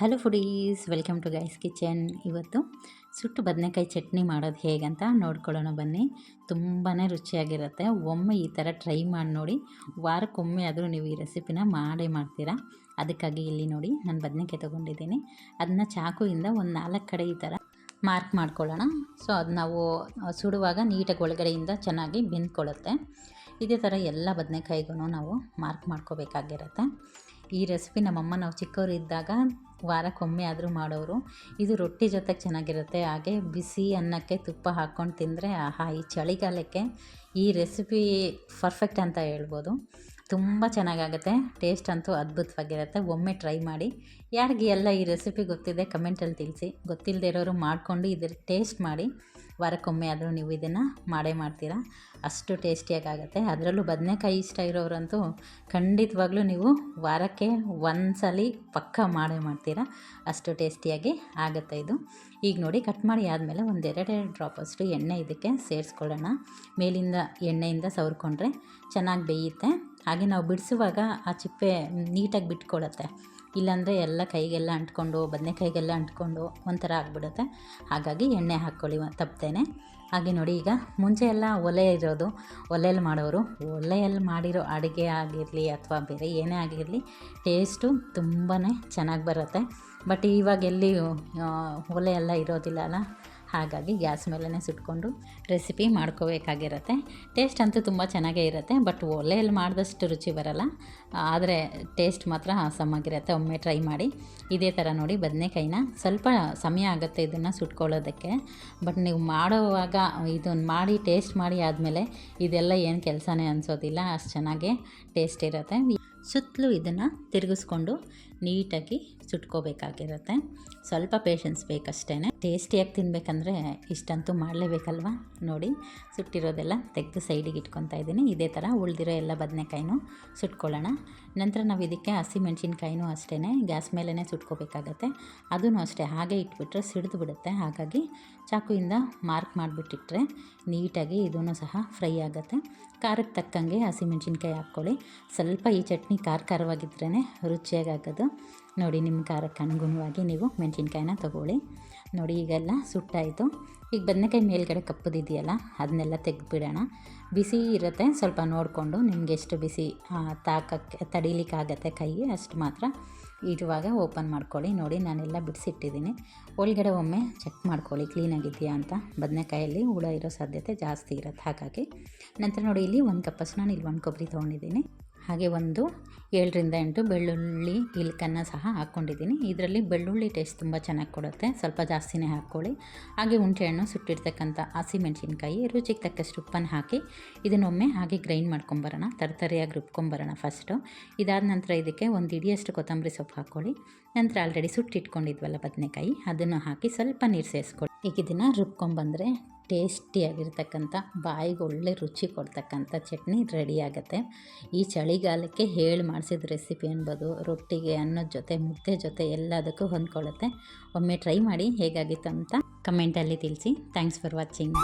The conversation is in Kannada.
Hello foodies, welcome to guys kitchen. ಇವತ್ತು ಸುಟ್ಟು ಬದನೆಕಾಯಿ ಚಟ್ನಿ ಮಾಡೋದು ಹೇಗಂತ ನೋಡ್ಕೊಳ್ಳೋಣ ಬನ್ನಿ. ತುಂಬಾ ರುಚಿಯಾಗಿರುತ್ತೆ. ಒಮ್ಮೆ ಈ ಥರ ಟ್ರೈ ಮಾಡಿ ನೋಡಿ. ವಾರಕ್ಕೊಮ್ಮೆ ಆದರೂ ನೀವು ಈ ರೆಸಿಪಿನ ಮಾಡೇ ಮಾಡ್ತೀರಾ? ಅದಕ್ಕಾಗಿ ಇಲ್ಲಿ ನೋಡಿ ನಾನು ಬದನೆಕಾಯಿ ತೊಗೊಂಡಿದ್ದೀನಿ. ಅದನ್ನ ಚಾಕುವಿಂದ ಒಂದು ನಾಲ್ಕು ಕಡೆ ಈ ಥರ ಮಾರ್ಕ್ ಮಾಡ್ಕೊಳ್ಳೋಣ. ಸೊ, ಅದು ನಾವು ಸುಡುವಾಗ ನೀಟಾಗಿ ಒಳಗಡೆಯಿಂದ ಚೆನ್ನಾಗಿ ಬೆಂದ್ಕೊಳ್ಳುತ್ತೆ. ಇದೇ ಥರ ಎಲ್ಲ ಬದನೆಕಾಯಿಗೂ ನಾವು ಮಾರ್ಕ್ ಮಾಡ್ಕೋಬೇಕಾಗಿರುತ್ತೆ. ಈ ರೆಸಿಪಿ ನಮ್ಮಮ್ಮ ನಾವು ಚಿಕ್ಕವರು ಇದ್ದಾಗ ವಾರಕ್ಕೊಮ್ಮೆ ಆದರೂ ಮಾಡೋರು. ಇದು ರೊಟ್ಟಿ ಜೊತೆಗೆ ಚೆನ್ನಾಗಿರುತ್ತೆ. ಹಾಗೆ ಬಿಸಿ ಅನ್ನಕ್ಕೆ ತುಪ್ಪ ಹಾಕ್ಕೊಂಡು ತಿಂದರೆ, ಆಹಾ, ಈ ಚಳಿಗಾಲಕ್ಕೆ ಈ ರೆಸಿಪಿ ಪರ್ಫೆಕ್ಟ್ ಅಂತ ಹೇಳ್ಬೋದು. ತುಂಬ ಚೆನ್ನಾಗಾಗುತ್ತೆ. ಟೇಸ್ಟ್ ಅಂತೂ ಅದ್ಭುತವಾಗಿರುತ್ತೆ. ಒಮ್ಮೆ ಟ್ರೈ ಮಾಡಿ. ಯಾರಿಗೆ ಎಲ್ಲ ಈ ರೆಸಿಪಿ ಗೊತ್ತಿದೆ ಕಮೆಂಟಲ್ಲಿ ತಿಳಿಸಿ. ಗೊತ್ತಿಲ್ಲದೆ ಇರೋರು ಮಾಡಿಕೊಂಡು ಇದ್ರ ಟೇಸ್ಟ್ ಮಾಡಿ. ವಾರಕ್ಕೊಮ್ಮೆ ಆದರೂ ನೀವು ಇದನ್ನು ಮಾಡೇ ಮಾಡ್ತೀರಾ? ಅಷ್ಟು ಟೇಸ್ಟಿಯಾಗುತ್ತೆ ಅದರಲ್ಲೂ ಬದನೆಕಾಯಿ ಇಷ್ಟ ಇರೋರಂತೂ ಖಂಡಿತವಾಗ್ಲೂ ನೀವು ವಾರಕ್ಕೆ ಒಂದು ಪಕ್ಕ ಮಾಡೇ ಮಾಡ್ತೀರಾ? ಅಷ್ಟು ಟೇಸ್ಟಿಯಾಗಿ ಆಗುತ್ತೆ ಇದು. ಈಗ ನೋಡಿ, ಕಟ್ ಮಾಡಿ ಆದಮೇಲೆ ಒಂದು ಎರಡೆರಡು ಡ್ರಾಪಷ್ಟು ಎಣ್ಣೆ ಇದಕ್ಕೆ ಸೇರಿಸ್ಕೊಳ್ಳೋಣ. ಮೇಲಿಂದ ಎಣ್ಣೆಯಿಂದ ಸವರ್ಕೊಂಡ್ರೆ ಚೆನ್ನಾಗಿ ಬೇಯುತ್ತೆ. ಹಾಗೆ ನಾವು ಬಿಡಿಸುವಾಗ ಆ ಚಿಪ್ಪೆ ನೀಟಾಗಿ ಬಿಟ್ಕೊಳ್ಳುತ್ತೆ ಇಲ್ಲಾಂದರೆ ಎಲ್ಲ ಕೈಗೆಲ್ಲ ಅಂಟ್ಕೊಂಡು ಬದನೆಕಾಯಿಗೆಲ್ಲ ಅಂಟ್ಕೊಂಡು ಒಂಥರ ಆಗಿಬಿಡುತ್ತೆ. ಹಾಗಾಗಿ ಎಣ್ಣೆ ಹಾಕ್ಕೊಳ್ಳಿ ತಪ್ಪದೇನೆ ಹಾಗೆ ನೋಡಿ ಈಗ ಮುಂಚೆ ಎಲ್ಲ ಒಲೆ ಇರೋದು, ಒಲೆಯಲ್ಲಿ ಮಾಡೋರು, ಒಲೆಯಲ್ಲಿ ಮಾಡಿರೋ ಅಡುಗೆ ಆಗಿರಲಿ ಅಥವಾ ಬೇರೆ ಏನೇ ಆಗಿರಲಿ ಟೇಸ್ಟು ತುಂಬಾ ಚೆನ್ನಾಗಿ ಬರುತ್ತೆ. ಬಟ್ ಇವಾಗ ಎಲ್ಲಿ ಒಲೆ ಎಲ್ಲ ಇರೋದಿಲ್ಲ ಅಲ್ಲ? ಹಾಗಾಗಿ ಗ್ಯಾಸ್ ಮೇಲೇ ಸುಟ್ಕೊಂಡು ರೆಸಿಪಿ ಮಾಡ್ಕೋಬೇಕಾಗಿರುತ್ತೆ. ಟೇಸ್ಟ್ ಅಂತೂ ತುಂಬ ಚೆನ್ನಾಗೇ ಇರುತ್ತೆ, ಬಟ್ ಒಲೆಯಲ್ಲಿ ಮಾಡಿದಷ್ಟು ರುಚಿ ಬರಲ್ಲ. ಆದರೆ ಟೇಸ್ಟ್ ಮಾತ್ರ ಸಮ್ಮಾಗಿರುತ್ತೆ ಒಮ್ಮೆ ಟ್ರೈ ಮಾಡಿ. ಇದೇ ಥರ ನೋಡಿ ಬದನೆಕಾಯಿನ. ಸ್ವಲ್ಪ ಸಮಯ ಆಗುತ್ತೆ ಇದನ್ನು ಸುಟ್ಕೊಳ್ಳೋದಕ್ಕೆ. ಬಟ್ ನೀವು ಮಾಡುವಾಗ ಇದನ್ನು ಮಾಡಿ, ಟೇಸ್ಟ್ ಮಾಡಿ ಆದಮೇಲೆ ಇದೆಲ್ಲ ಏನು ಕೆಲಸನೇ ಅನಿಸೋದಿಲ್ಲ. ಅಷ್ಟು ಚೆನ್ನಾಗೇ ಟೇಸ್ಟ್ ಇರುತ್ತೆ. ಸುತ್ತಲೂ ಇದನ್ನು ತಿರುಗಿಸ್ಕೊಂಡು ನೀಟಾಗಿ ಸುಟ್ಕೋಬೇಕಾಗಿರುತ್ತೆ. ಸ್ವಲ್ಪ ಪೇಷನ್ಸ್ ಬೇಕಷ್ಟೇ ಟೇಸ್ಟಿಯಾಗಿ ತಿನ್ನಬೇಕಂದ್ರೆ ಇಷ್ಟಂತೂ ಮಾಡಲೇಬೇಕಲ್ವ? ನೋಡಿ, ಸುಟ್ಟಿರೋದೆಲ್ಲ ತೆಗೆದು ಸೈಡಿಗೆ ಇಟ್ಕೊತಾ ಇದ್ದೀನಿ. ಇದೇ ಥರ ಉಳಿದಿರೋ ಎಲ್ಲ ಬದನೆಕಾಯಿನೂ ಸುಟ್ಕೊಳ್ಳೋಣ. ನಂತರ ನಾವು ಇದಕ್ಕೆ ಹಸಿಮೆಣ್ಸಿನ್ಕಾಯಿನೂ ಅಷ್ಟೇ ಗ್ಯಾಸ್ ಮೇಲೇ ಸುಟ್ಕೋಬೇಕಾಗತ್ತೆ. ಅದೂ ಅಷ್ಟೇ, ಹಾಗೆ ಇಟ್ಬಿಟ್ರೆ ಸಿಡಿದು ಬಿಡುತ್ತೆ ಹಾಗಾಗಿ ಚಾಕುವಿಂದ ಮಾರ್ಕ್ ಮಾಡಿಬಿಟ್ಟಿಟ್ರೆ ನೀಟಾಗಿ ಇದೂ ಸಹ ಫ್ರೈ ಆಗುತ್ತೆ. ಖಾರಕ್ಕೆ ತಕ್ಕಂಗೆ ಹಸಿಮೆಣ್ಸಿನ್ಕಾಯಿ ಹಾಕ್ಕೊಳ್ಳಿ. ಸ್ವಲ್ಪ ಈ ಚಟ್ನಿ ಖಾರ ಖಾರವಾಗಿದ್ರೇ ರುಚಿಯಾಗೋದು ನೋಡಿ, ನಿಮ್ಮ ಖಾರಕ್ಕೆ ಅನುಗುಣವಾಗಿ ನೀವು ಮೆಣಸಿನ್ಕಾಯಿನ ತೊಗೊಳ್ಳಿ. ನೋಡಿ, ಈಗೆಲ್ಲ ಸುಟ್ಟಾಯಿತು. ಈಗ ಬದನೆಕಾಯಿ ಮೇಲ್ಗಡೆ ಕಪ್ಪದಿದೆಯಲ್ಲ, ಅದನ್ನೆಲ್ಲ ತೆಗೆದುಬಿಡೋಣ. ಬಿಸಿ ಇರುತ್ತೆ, ಸ್ವಲ್ಪ ನೋಡಿಕೊಂಡು ನಿಮ್ಗೆ ಎಷ್ಟು ಬಿಸಿ ತಾಕಕ್ಕೆ, ತಡೀಲಿಕ್ಕಾಗತ್ತೆ ಕೈ ಅಷ್ಟು ಮಾತ್ರ ಇಡುವಾಗ ಓಪನ್ ಮಾಡ್ಕೊಳ್ಳಿ. ನೋಡಿ, ನಾನೆಲ್ಲ ಬಿಡಿಸಿಟ್ಟಿದ್ದೀನಿ. ಒಳಗಡೆ ಒಮ್ಮೆ ಚೆಕ್ ಮಾಡ್ಕೊಳ್ಳಿ ಕ್ಲೀನಾಗಿದೆಯಾ ಅಂತ. ಬದನೆಕಾಯಲ್ಲಿ ಹುಳ ಇರೋ ಸಾಧ್ಯತೆ ಜಾಸ್ತಿ ಇರುತ್ತೆ, ಹಾಗಾಗಿ. ನಂತರ ನೋಡಿ, ಇಲ್ಲಿ ಒಂದು ಕಪ್ಪಷ್ಟು ನಾನು ಇಲ್ಲಿ ಒಂದು ಕೊಬ್ಬರಿ ತೊಗೊಂಡಿದ್ದೀನಿ. ಹಾಗೆ ಒಂದು ಏಳರಿಂದ ಎಂಟು ಬೆಳ್ಳುಳ್ಳಿ ಇಲ್ಕನ್ನು ಸಹ ಹಾಕ್ಕೊಂಡಿದ್ದೀನಿ. ಇದರಲ್ಲಿ ಬೆಳ್ಳುಳ್ಳಿ ಟೇಸ್ಟ್ ತುಂಬ ಚೆನ್ನಾಗಿ ಕೊಡುತ್ತೆ. ಸ್ವಲ್ಪ ಜಾಸ್ತಿನೇ ಹಾಕ್ಕೊಳ್ಳಿ. ಹಾಗೆ ಹುಣಸೆಹಣ್ಣು ಸುಟ್ಟಿರ್ತಕ್ಕಂಥ ಹಸಿಮೆಣ್ಸಿನ್ಕಾಯಿ, ರುಚಿಗೆ ತಕ್ಕಷ್ಟು ಉಪ್ಪನ್ನು ಹಾಕಿ ಇದನ್ನೊಮ್ಮೆ ಹಾಗೆ ಗ್ರೈಂಡ್ ಮಾಡ್ಕೊಂಬರೋಣ. ತರತರಿಯಾಗಿ ರುಬ್ಕೊಂಬರೋಣ ಫಸ್ಟು ಇದಾದ ನಂತರ ಇದಕ್ಕೆ ಒಂದು ಇಡಿಯಷ್ಟು ಕೊತ್ತಂಬರಿ ಸೊಪ್ಪು ಹಾಕ್ಕೊಳ್ಳಿ. ನಂತರ ಆಲ್ರೆಡಿ ಸುಟ್ಟಿಟ್ಕೊಂಡಿದ್ವಲ್ಲ ಬದನೆಕಾಯಿ, ಅದನ್ನು ಹಾಕಿ ಸ್ವಲ್ಪ ನೀರು ಸೇರಿಸ್ಕೊಳ್ಳಿ. ಈಗ ಇದನ್ನು ರುಬ್ಕೊಂಬಂದರೆ ಟೇಸ್ಟಿಯಾಗಿರ್ತಕ್ಕಂಥ, ಬಾಯಿಗೆ ಒಳ್ಳೆ ರುಚಿ ಕೊಡ್ತಕ್ಕಂಥ ಚಟ್ನಿ ರೆಡಿ ಆಗುತ್ತೆ. ಈ ಚಳಿಗಾಲಕ್ಕೆ ಹೇಳಿ ಮಾಡಿಸಿದ ರೆಸಿಪಿ ಅನ್ಬೋದು, ರೊಟ್ಟಿಗೆ ಅನ್ನದ ಜೊತೆ, ಮುದ್ದೆ ಜೊತೆ ಎಲ್ಲದಕ್ಕೂ ಹೊಂದ್ಕೊಳ್ಳುತ್ತೆ. ಒಮ್ಮೆ ಟ್ರೈ ಮಾಡಿ ಹೇಗಾಗಿತ್ತು ಅಂತ ಕಮೆಂಟಲ್ಲಿ ತಿಳಿಸಿ. Thanks for watching